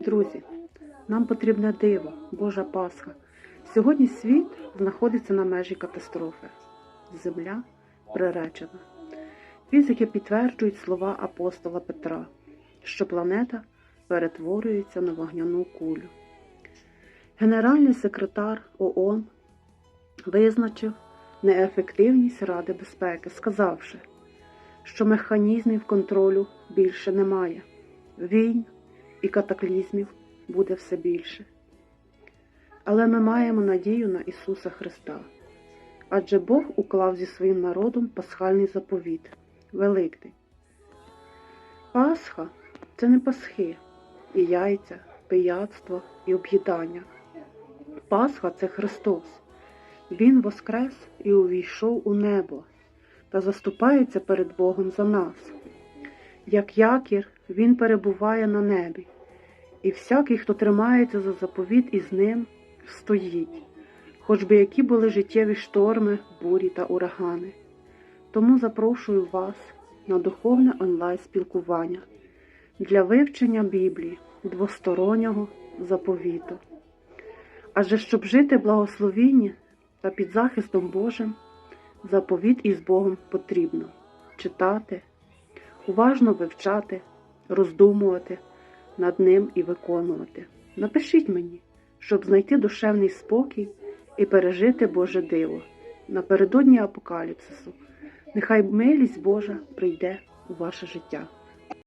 Друзі, нам потрібне диво, Божа Пасха. Сьогодні світ знаходиться на межі катастрофи. Земля приречена. Фізики підтверджують слова апостола Петра, що планета перетворюється на вогняну кулю. Генеральний секретар ООН визначив неефективність Ради безпеки, сказавши, що механізмів контролю більше немає. Війн і катаклізмів буде все більше. Але ми маємо надію на Ісуса Христа, адже Бог уклав зі своїм народом пасхальний заповіт Великдень. Пасха це не пасхи, і яйця, пияцтво і об'їдання. Пасха це Христос. Він воскрес і увійшов у небо та заступається перед Богом за нас. Як якір, він перебуває на небі, і всякий, хто тримається за заповіт із ним, стоїть, хоч би які були життєві шторми, бурі та урагани. Тому запрошую вас на духовне онлайн-спілкування для вивчення Біблії двостороннього заповіту. Адже щоб жити благословінні та під захистом Божим, заповіт із Богом потрібно читати, уважно вивчати, роздумувати над ним і виконувати. Напишіть мені, щоб знайти душевний спокій і пережити Боже диво напередодні апокаліпсису. Нехай милість Божа прийде у ваше життя.